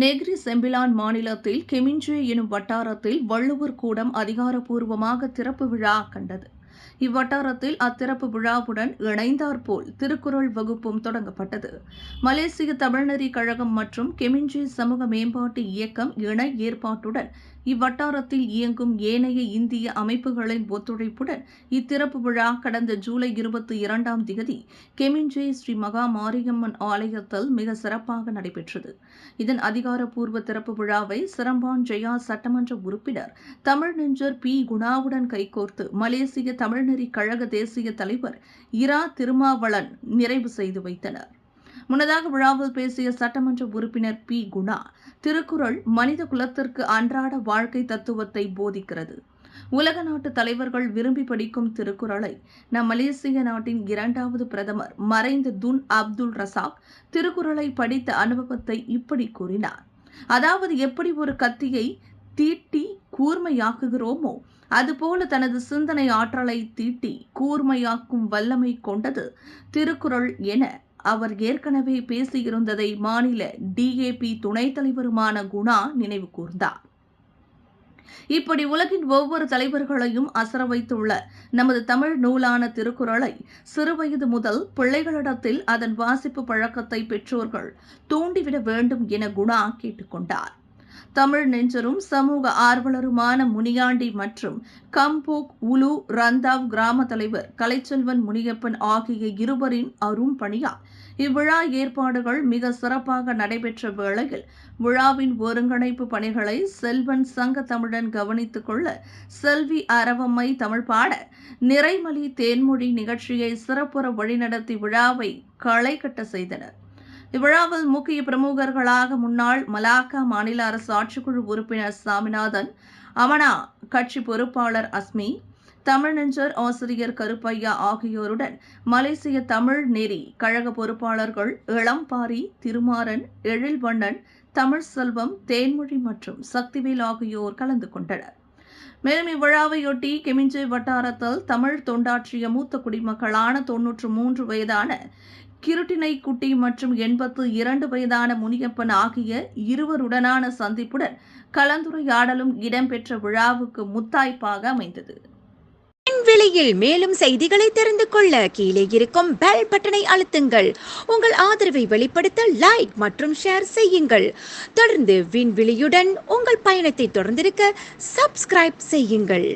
Negeri Sembilan மாநிலத்தில் கெமிஞ்சே எனும் வட்டாரத்தில் வள்ளுவர் கூடம் அதிகாரப்பூர்வமாக திறப்பு விழா கண்டது. இவ்வட்டாரத்தில் அத்திறப்பு விழாவுடன் இணைந்தாற்போல் திருக்குறள் வகுப்பும் தொடங்கப்பட்டது. மலேசிய தமிழ்நெறி கழகம் மற்றும் கெமிஞ்சி சமூக மேம்பாட்டு இயக்கம் இணை ஏற்பாட்டுடன் இவ்வட்டாரத்தில் இயங்கும் ஏனைய இந்திய அமைப்புகளின் ஒத்துழைப்புடன் இத்திறப்பு விழா கடந்த ஜூலை இருபத்தி இரண்டாம் திகதி கெமிஞ்சே ஸ்ரீ மகா மாரியம்மன் ஆலயத்தில் மிக சிறப்பாக நடைபெற்றது. இதன் அதிகாரப்பூர்வ திறப்பு விழாவை சிரம்பான் ஜெயா சட்டமன்ற உறுப்பினர் தமிழ் நெஞ்சர் பி. குணாவுடன் கைகோர்த்து மலேசிய தமிழ்நெறி கழக தேசிய தலைவர் இரா திருமாவளன் நிறைவு செய்து வைத்தனர். முன்னதாக விழாவில் பேசிய சட்டமன்ற உறுப்பினர் பி. குணா திருக்குறள் மனித குலத்திற்கு அன்றாட வாழ்க்கை தத்துவத்தை போதிக்கிறது. உலக நாட்டு தலைவர்கள் விரும்பி படிக்கும் திருக்குறளை நம் மலேசிய நாட்டின் இரண்டாவது பிரதமர் மறைந்த துன் அப்துல் ரசாக் திருக்குறளை படித்த அனுபவத்தை இப்படி கூறினார். அதாவது எப்படி ஒரு கத்தியை தீட்டி கூர்மையாக்குகிறோமோ அதுபோல தனது சிந்தனை ஆற்றலை தீட்டி கூர்மையாக்கும் வல்லமை கொண்டது திருக்குறள் என அவர் ஏற்கனவே பேசியிருந்ததை மாநில டிஏபி துணைத் தலைவருமான குணா நினைவு கூர்ந்தார். இப்படி உலகின் ஒவ்வொரு தலைவர்களையும் அசர வைத்துள்ள நமது தமிழ் நூலான திருக்குறளை சிறுவயது முதல் பிள்ளைகளிடத்தில் அதன் வாசிப்பு பழக்கத்தை பெற்றோர்கள் தூண்டிவிட வேண்டும் என குணா கேட்டுக்கொண்டார். தமிழ் நெஞ்சரும் சமூக ஆர்வலருமான முனியாண்டி மற்றும் கம்போக் உலு ரந்தாவ் கிராம தலைவர் கலைச்செல்வன் முனியப்பன் ஆகிய இருவரின் அரும் பணியால் இவ்விழா ஏற்பாடுகள் மிக சிறப்பாக நடைபெற்ற வேளையில் விழாவின் ஒருங்கிணைப்பு பணிகளை செல்வன் சங்க தமிழன் கவனித்துக் கொள்ள செல்வி அரவம்மை தமிழ் பாட நிறைமலி தேன்மொழி நிகழ்ச்சியை சிறப்புற வழிநடத்தி விழாவை களை கட்ட செய்தனர். இவ்விழாவில் முக்கிய பிரமுகர்களாக முன்னாள் மலாக்கா மாநில அரசு ஆட்சிக்குழு உறுப்பினர் சாமிநாதன் அமனா கட்சி பொறுப்பாளர் அஸ்மி தமிழ்நெஞ்சர் ஆசிரியர் கருப்பையா ஆகியோருடன் மலேசிய தமிழ் நெறி கழக பொறுப்பாளர்கள் இளம்பாரி திருமாறன் எழில்வண்ணன் தமிழ் செல்வம் தேன்மொழி மற்றும் சக்திவேல் ஆகியோர் கலந்து கொண்டனர். மேலும் இவ்விழாவையொட்டி கெமிஞ்சை வட்டாரத்தில் தமிழ் தொண்டாற்றிய மூத்த குடிமக்களான தொன்னூற்று மூன்று வயதான கிருட்டினை குட்டி மற்றும் எண்பத்து இரண்டு வயதான முனியப்பன் ஆகிய இருவருடனான சந்திப்புடன் கலந்துரையாடலும் இடம்பெற்ற விழாவுக்கு முத்தாய்ப்பாக அமைந்தது. விலையில் மேலும் செய்திகளை தெரிந்து கொள்ள கீழே இருக்கும் பெல் பட்டனை அழுத்துங்கள். உங்கள் ஆதரவை வெளிப்படுத்த லைக் மற்றும் ஷேர் செய்யுங்கள். தொடர்ந்து விண்வெளியுடன் உங்கள் பயணத்தை தொடர்ந்திருக்க சப்ஸ்கிரைப் செய்யுங்கள்.